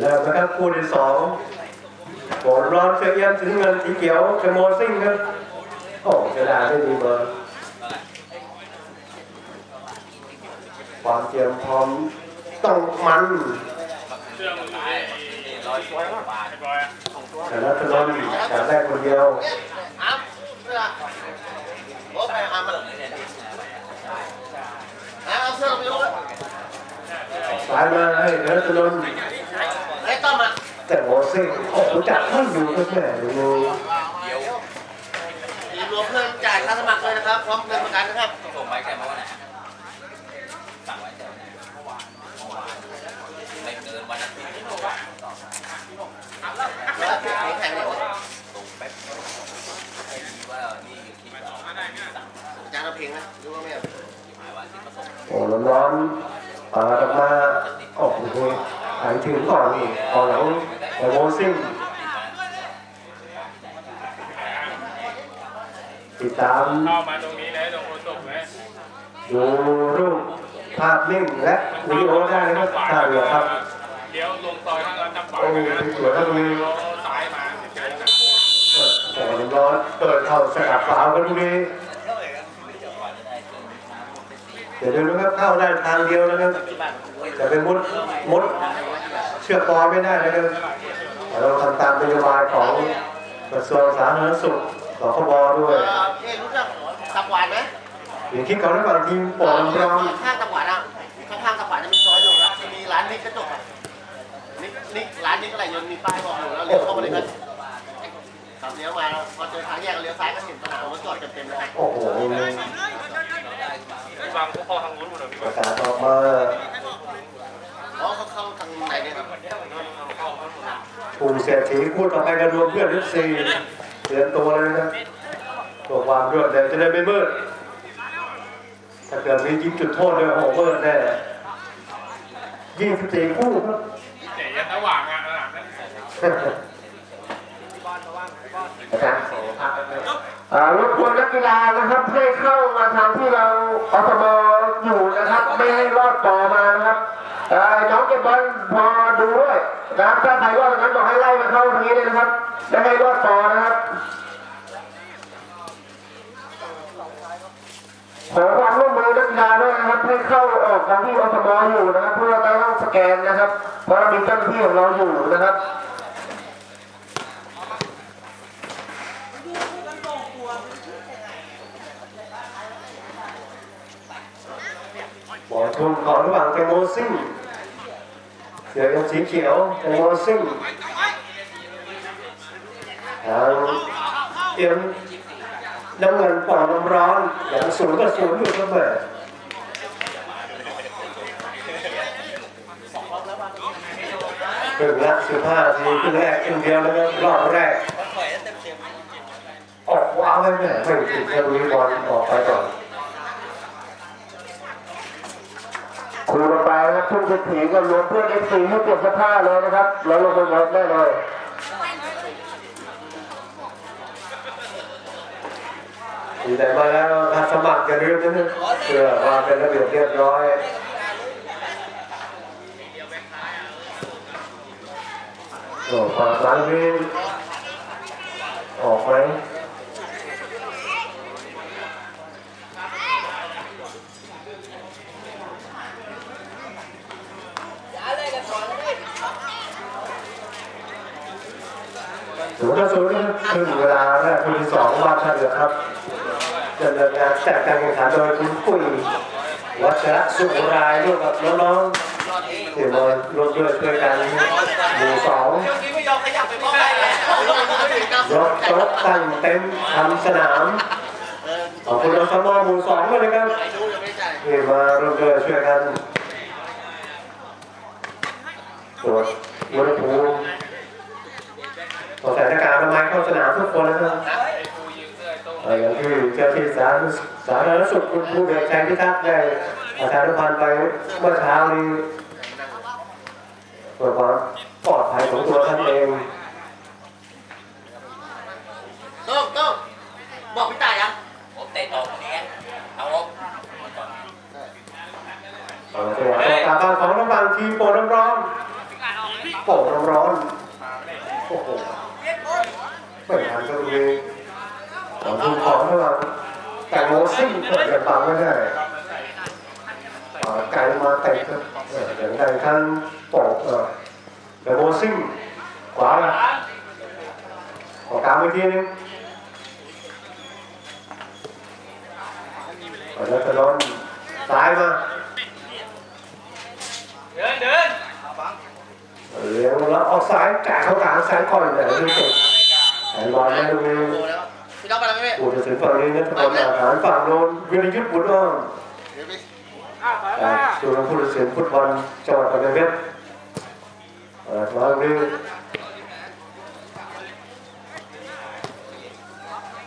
เริ่มนะครับคู่ที่สองโกนร้อนเสียเอียนถึงเงินสีเขียวเชโมซิ่งครับโอ้เสียดายไม่มีเบอร์ความเตรียมพร้อมต้องมันเชื่อมือร้อยร้อยบาทร้อยแต่ละถนนแต่แรกคนเดียวอ้ามเสื้อโอ้ไปอ้ามมาเอาเสื้อไปลูกสายมาให้แต่ละถนนไอ้ ต้อมอะแต่โมซิ่งโอ้โหจัดท่านอยู่ก็แม่ดูทีมรวมเพื่อนจ่ายค่าสมัครเลยนะครับพร้อมเงินประกันนะครับส่งไปแค่มาวันไหนสั่งไว้แต่วันไหนเมื่อวานเมื่อวานไม่เกินวันอาทิตย์แล้วแข่งแข่งเนี่ยส่งแป๊บไอ้ที่ว่านี่อยู่ที่สั่งอาจารย์เราเพลงนะรู้ว่าไม่เอาหมายว่าที่มาส่งโอ้ร้อนๆปาดออกมาโอ้โห หายถึงก่อนนี่ก่อนหลังแต่โมซิ่งติดตามเข้ามาตรงนี้เลยตรงโอตกเลยดูรูปภาพนิ่งและวิดีโอได้นะครับท่าเรือครับเดี๋ยวลงซอยข้างร้านจับปาโอ้ยสวยครับมีเราซ้ายมาเฉยๆนะแต่ร้อนเปิดเข่าสกัดฝาวกันตรงนี้เดี๋ยวดูนะครับเข้าได้ทางเดียวนะครับจะเป็นมุดมุด เชือกปอไม่ได้นะครับเราทำตามนโยบายของกระทรวงสาธารณสุขสคบด้วยเอ๊รู้จักตับหวานไหมอย่างที่เขาได้ฟังทีมปอดรองข้างตับหวานอะข้างๆตับหวานจะมีซอยอยู่แล้วจะมีร้านนิกกระจกอะนิกนิกร้านนิกอะไรยนมีป้ายบอกอยู่แล้วเลี้ยวเข้ามาเลยกันขับเลี้ยวมาพอเจอทางแยกเลี้ยวซ้ายก็เห็นสนามรถจอดเต็มๆเลยโอ้โหวางพวกพ่อทางนู้นหมดเลยประกาศออกมา อ๋อเขาเข้าทางไหนเนี่ยครับ ภูมิ เศรษฐีพูดต่อไปกันรวมเพื่อนทุกสี่เตรียมตัวเลยนะตัวความรวดเร็วจะได้ไม่มืดถ้าเกิดมียิงจุดโทษด้วยโอ้โหมืดแน่ยี่สิบสี่คู่ครับเดี๋ยวยันระหว่างอะระหว่างรบกวนนักกีฬานะครับให้เข้ามาทางที่เราอสมอยู่นะครับ ไม่ให้รอดต่อมา นะครับน้องเก็บบอลพอดูด้วยนะครับถ้าใครรอดตรงนั้นบอกให้ไล่มาเข้าทางนี้เลยนะครับได้ให้รอดต่อนะครับขอความร่วมมือนักกีฬาด้วยนะครับให้เข้าออกทางที่อสมอยู่นะครับเพื่อเราต้องสแกนนะครับเพราะเรามีเจ้าหน้าที่ของเราอยู่นะครับ อทุ่มก่อระหว่างแตงโมซิ่งเสือกับสีเขียวแตงโมซิ่งทางเตรียมน้ำเงินปอดน้ำร้อนอย่างสูงก็สูงอยู่เสมอครึ่งละสิบห้าทีครึ่งแรกครึ่งเดียวแล้วก็รอบแรกออกว้าวเลยแม่ไม่ติดแค่นี้บอลออกไปก่อน ครูต่อ ไปนะครับทุ่งเศรษฐีก็รวมเพื่อนเอฟซีให้เปลี่ยนเสื้อผ้าเลยนะครับแล้วลงไปรถได้เลยดีใจมาแล้วถ้าสมัครอย่าลืมนะเพื่อควาเป็นระเบียบเรียบร้อยโอ้ฝากร้านนี้ออกไหม ศูนย์ต่อศูนย์นะครับครึ่งเวลาแรกคุณที่ สองบ้านท่าเรือครับดำเนินงานแต่การแข่งขันโดยคุณปุ้ยวัชระสุรายร่วมกับน้องๆที่มาร่วมด้วยช่วยกันหมู่สองเมื่อกี้ไม่ยอมขยับไปมองได้เลยยกโต๊ะตั้งเต็มทำสนามขอบคุณอสมหมู่สองด้วยนะครับไอ้ดูยังไม่จ่ายที่มาร่วมด้วยช่วยกันตรวจอุณหภูมิตรวจสถานการณ์ทำไมยเข้าสนามทุกคนนะครับ อ้กูยิงเสื้อไอ้โต้งเอ่ออย่างที่เจ้าที่สาธารณสาธารณสุขคุณผู้เดือดชัยพิทักษ์ได้ประชาสัมพันธ์ไปเมื่อเช้านี้เพื่อความปลอดภัยของตัวท่านเองโต้งโต้งบอกพี่ตายยังผมเตะออกนี้เอาออกเอ่อจังหวะต่อตาบ้านของน้ำบางทีมโปรดน้ำร้อนโป่งน้ำร้อนมาไม่ได้โอ้โหไม่ทันก็เลย ของทุกของเท่าไหร่แต่โมซิ่งเปิดกันบังไม่ได้ครับแล้วใส่อ่าไกลมาเตะครับอย่างไรท่านโป่งเออแต่โมซิ่งขวาละขอกลางไปทีนึงเอาแล้วก็ร้อนซ้ายมาเดินเดินเลี้ยงแล้วออกซ้ายจ่ายเข้ากลางซ้ายก่อนเลยนี่เก่งแอนบอลได้ดูนี่โตแล้ว พี่ต้องไปแล้วไหมปูจะถึงฝั่งนี้นะตะบนอาหารฝั่งโน้นวิรยุทธ์บุญอ้อมเดี๋ยวไปอ่าส่วนผู้ตัดสินฟุตบอลจังหวัดกำแพงเพชรเปิดมาตรงนี้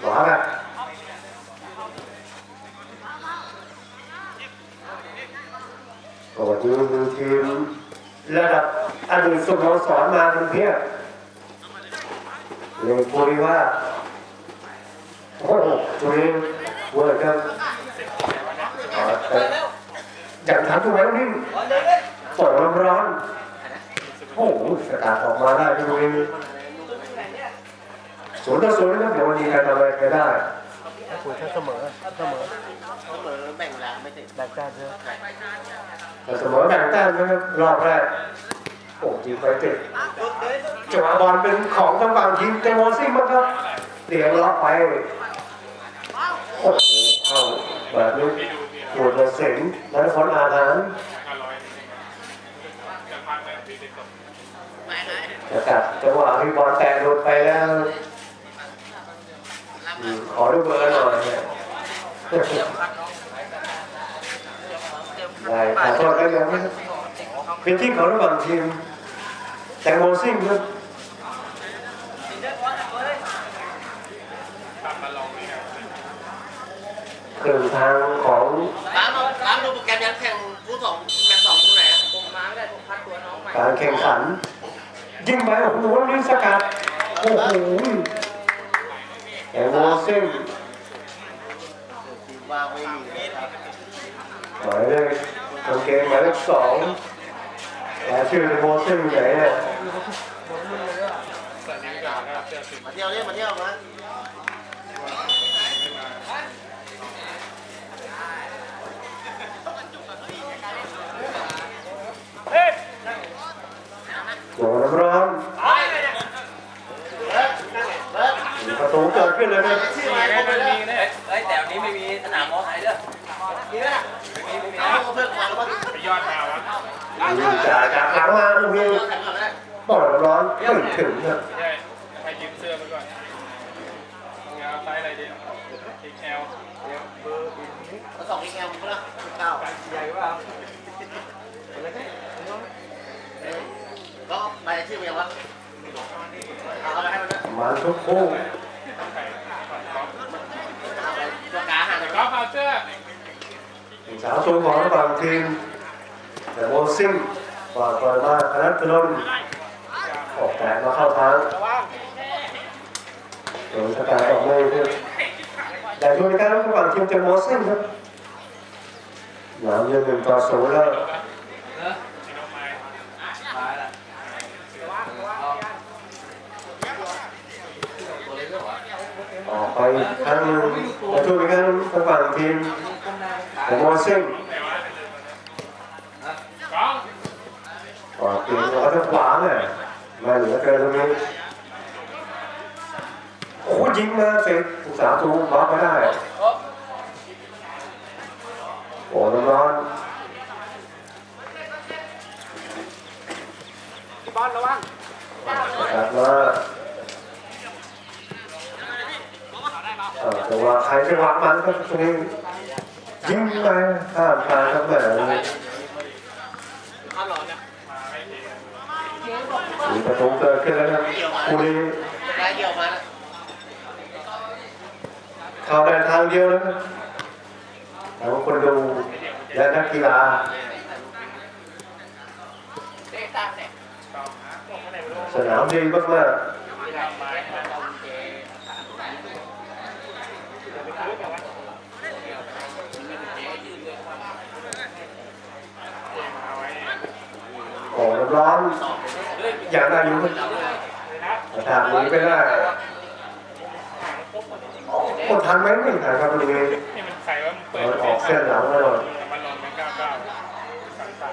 หวาแบบก็วันนี้มีทีมระดับอดีตสโมสรมาเป็นเพียบเลยพูดว่า โอ้โหตัวนี้เวิร์ดครับอย่างถามตัวไว้นี่ฝนร้อนๆโอ้โหสกัดออกมาได้ที่ตรงนี้ศูนย์ต่อศูนนะครับเดี๋ยววันนี้ใครทำอะไรใครได้เสมอเสมอเสมอแบ่งเวลาไม่ติดแบ่งแต่เสมอแบ่งแต้มนะครับรอบแรกโอ้ยิงไปติดจังหวะบอลเป็นของทางฝั่งทีมเตโมซิ่งมั้งครับเสียงล็อกไป แบบนี้ปวดเลยเสียงนั้นคนอาหารจะพักเลยพี่ติดตกจะกัดจังหวะที่บอลแตะหลุดไปแล้วขอดูเบอร์หน่อยได้ขอโทษได้ยังไหมครับเป็นที่เขาระหว่างทีมแตงโมซิ่งครับ ตามมาลองนี่ครับ ครึ่งทางของร้านร้านดูโปรแกรมยังแข่งคู่สองแข่งสองคู่ไหนอะผมมาไม่ได้ผมพัดตัวน้องใหม่การแข่งขัน ยิงไปโอ้โหลิงสกัดโอ้โหแตงโมซิ่งทีมว่างไม่มีนะครับหมายเลขกางเกงหมายเลขสองแต่ชื่อแตงโมซิ่งไหนเนี่ยมาเที่ยวนี่มาเที่ยวมา โดนน้ำร้อน เบิร์ดเบิร์ด มีประตูเกิดขึ้นเลยนะ ชื่อมาเข้าไปเลย เอ้ยแต่วันนี้ไม่มีสนามมอไซค์เด้อ นี่นะเอาเพื่อนมาแล้วมั้ง ไปยอดมาวะ ยิงจากจากหลังมาตรงนี้ แข่งก่อนได้ บ อลน้ำร้อนถึงนะไม่ใช่ให้ยืมเสื้อไปก่อนงานไซส์อะไรดีอีกแอลมาสองอีกแอลมั้งนะเก้าใหญ่ว่าก็ไปชื่อเมียวะเอาอะไปให้มันนะมันทุกคู่เอาไปตัวกาหันก็เอาเสื้อสาวสูงของฝั่งทีมแต่โมซิ่งฝากบอลมาคณะตุลน ออกแต่มาเข้าทางโดนสกัดออกเลยครับแต่ดูในการระหว่างทีมเจมโมซิ่งครับหนามยังหนึ่งต่อศูนย์แล้วออกไปอีกครั้งหนึ่งแต่ดูในการระหว่างทีมเจมมซิ่งแต่ว่าก้อง ออกเปลี่ยนหัวทางขวาเนี่ยมา เหลือเกินตรงนี้โอ้ยิงมาเตะผู้สาวตูบล็อกไม่ได้โอ้น้ำร้อนบอลระวังกลับมาเอ่อจังหวะใครจังหวะมันครับตรงนี้ยิงไปข้ามทางครับแหมข้ามหลอดนะ มาไม่ดี มี ประตูเกิดขึ้นแล้วครับคู่นี้ได้เกี่ยวมาข้าได้ทางเดียวนะครับทั้งคนดูและนักกีฬาสนามดีมากมาไว้ๆโอ้อ้น้ำร้อน อย่างน่าอยู่ทางนี้ไม่ได้กดทันไหมไม่ทันครับตรงนี้นี่มันใครว่ามึงเปิดออกเส้นหลังมาหน่อยมันลงเป็นเก้าเก้าสั่งสั่ง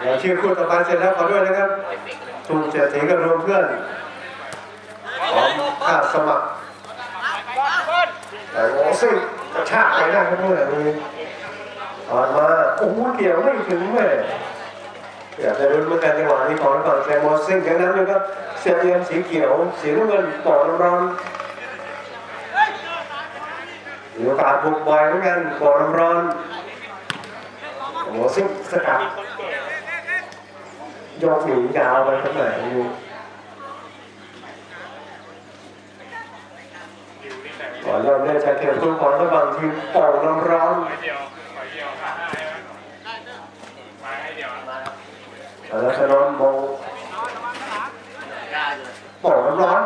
เดี๋ยวชื่อคู่ต่อไปเสร็จแล้วขอด้วยนะครับถูกเสียสีกับรวมเพื่อนของข้าสมัครแต่โอ้ซึ่งกระชากไปได้ครับเมื่อนี้อ่อนมาโอ้โหเกี่ยวไม่ถึงแม่ อยากจะรุ้นเหมือกันจังหวะนี้ของก่อนแซมโมซิ่งอย่างนั้นเลยครับเสียเรียนสีเขียวสีน้ำเงินต่อน้ำร้อนมีโอกาสบุกบอยเหมือนกันต่อน้ำร้อนโมซิ่งสกัดยกหนียาวไปขนาดนี้อยู่นี่แต่ก่อนเริ่มเล่นใช้เทียมทุกของระหว่างทีมเป่าน้ำร้อน ไม้เดียวไม้เดียวขาได้ไหมไม้ให้เดียว มาแล้ว แล้วชนนมองกล้าอยู่เป่าน้ำร้อน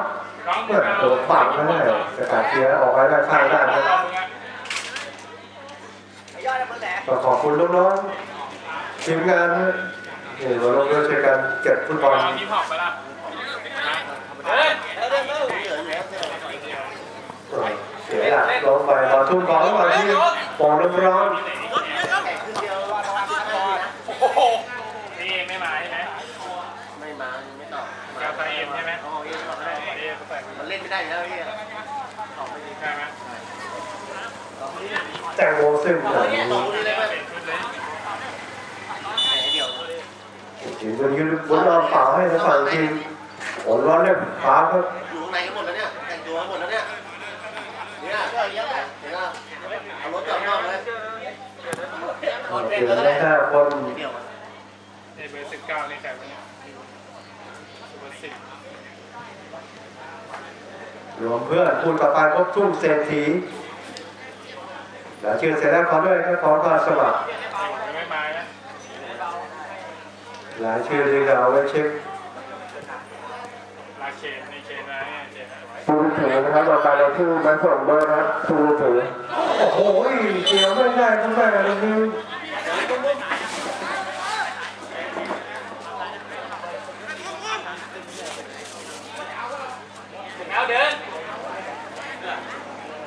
น้องเมื่อตัวปังไม่ได้สกัดเทียร์ออกไปได้ข้างได้นะก็ขอบคุณน้องๆทีมงานนะนี่มาลงด้วยช่วยกันเก็บฟุตบอลเอาฮิปฮอปไปละเฮ้ยเหลืออยู่แล้วเสียหลักลงไปบอลทุ่มบอลระหว่างทีมเป่าน้ำร้อน มใส่มันเล่นไม่ได้แล้วพี่ใช่ไหมแตงโมซึ่งอย่างนี้ตอบนี้เลยไหมเป็นชุดเลยแหมเดียวทีมจะยืนบนรอบเปล่าให้ทางฝั่งทีมผลร้อนเนี่ยฟ้าครับอยู่ข้างในกันหมดแล้วเนี่ยแต่งตัวกันหมดแล้วเนี่ยเนี่ยก็เยอะเห็นไหมเอารถจอดนอกเลยถึงได้ห้าคนเดียวนี่เบอร์สิบเก้านี่ใครวะเนี่ยเบอร์สิบ รวมเพื่อนพูดต่อไปพบทุ่มเศรษฐีแล้วชื่อเสร็จแล้วขอด้วยครับขอความสมัครยังไม่มานะรายชื่อที่เราเอาไว้เช็คลาเชนในเชนนะเนี่ยเชนนะผู้ถือนะครับต่อไปเราชื่อมาส่งเบอร์นะครับผู้ถือโอ้โหเกี่ยวไม่ได้ทั้งแม่เลยคือ เอาเดิน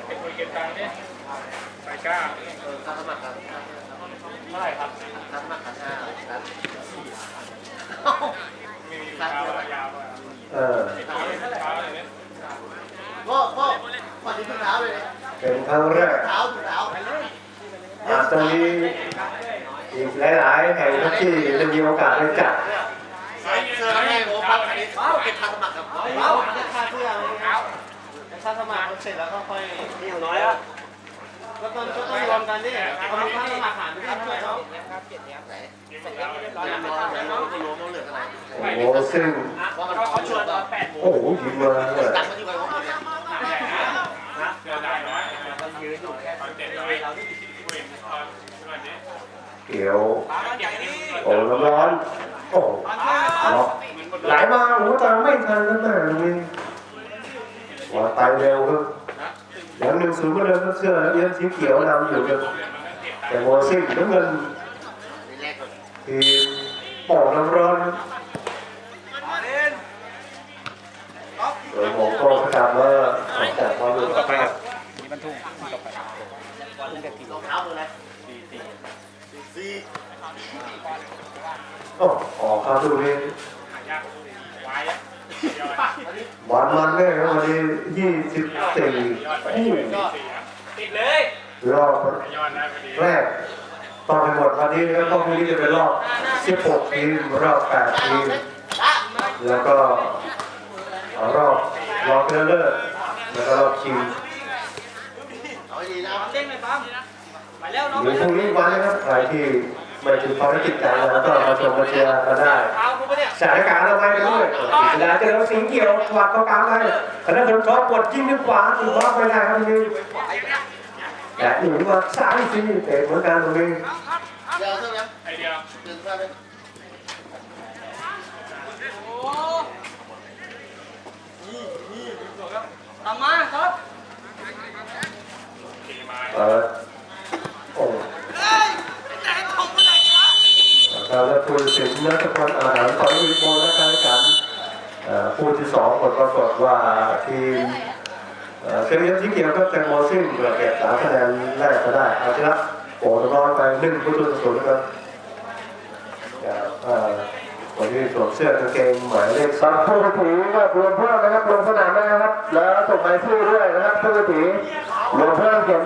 ไปคุยเก็บตังค์เนี่ยใส่ก้า เออค่าสมัครครับ เท่าไหร่ครับ ค่าสมัครพันห้าครับ มีอยู่เท้ายาวไป เออ เท้าเลยเท้าเลยเนี่ย พ่อพ่อขอดิ้นเท้าเลย เป็นครั้งแรก เท้าถุงเท้า อาจจะมีอีกหลายๆแห่งที่ จะมีโอกาสได้จัดเสื้อแม่โอ้ครับอันนี้เก็บค่าสมัครครับเท้าค่าเสื้อเท้าค่าสมัครเสร็จแล้วก็ค่อยนี่อย่างน้อยอะก็ต้องก็ต้องรวมกันดิเอาค่าสมัครหารไปด้วยเนาะน้ำร้อนน้ำก็รวมต้องเหลือเท่าไหร่โอ้โหซึ่งว่ามันเขาชวนตอนแปดโมงโอ้โหยิงมาเลยตังค์มันอยู่กับผมหมดเนี่ยเสื้อได้นะมันยืนอยู่แค่ตอนเจ็ดร้อยเราที่คุยตอนสวัสดีเกี่ยวเก็บนี่โอ้ร้อนโอ้ล็อกไหลมาโอ้โหตาไม่ทันแล้วแม่ตรงนี้ว่าตายเร็วครับอย่างหนึ่งศูนย์ก็เลยครับเสื้อเอี้ยมสีเขียวนำอยู่ครับแต่โมซิ่งน้ำเงินนี่แรกก่อนทีมปอกน้ำร้อนโดยผมก็ประกาศว่าออกจากความรู้ต่อไปครับรองเท้าเบอร์อะไรสี่สี่ สี่โอ้ออกครับดูนี่ยากวายอะยอดหวานมันแน่ครับวันนี้ยี่สิบสี่ยอดไปคู่ติดเลยรอบยอดนะพอดีแรกต่อไปหมดวันนี้แล้วก็พรุ่งนี้จะเป็นรอบ16ทีมรอบ8ทีมแล้วก็รอบรอบชนะเลิศแล้วก็รอบชิง เอาให้ดีนะ เดี๋ ยวพรุ่งนี้วันนะครับใครที่ไม่ถึงภารกิจการแล้วก็มาชมมาเชียร์กันได้สถานการณ์เราไว้กันด้วยเวลาเจอเราสิงห์เกี่ยวถวัดเข้ากลางได้คณะคนชอบกดยิงด้วยขวาถูกบล็อกไม่ได้ครับตรงนี้และหนีมาสามสี่เตะเหมือนกันตรงนี้เดี๋ยวเท่านั้นไอเดียเดินข้ามเลยขี่มาเออ โอ้เราจะพูดถึงนักพลอาหารของวิโมและการแข่งขันเอ่อคู่ที่สองผลปรากฏว่าทีมเอ่อเรื่องที่เกี่ยวกับแตงโมซึ่งเก็บสามคะแนนแรกก็ได้เอาชนะโอ้ตะนอนไปหนึ่งประตูต่อศูนย์ครับเอ่อคนที่สวมเสื้อกางเกงหมายเลขสำหรับผู้กระถีก็รวมเพื่อนนะครับลงสนามนะครับ แล้วส่งหมายชื่อด้วยนะครับผู้กระถีรวมเพื่อนเขียน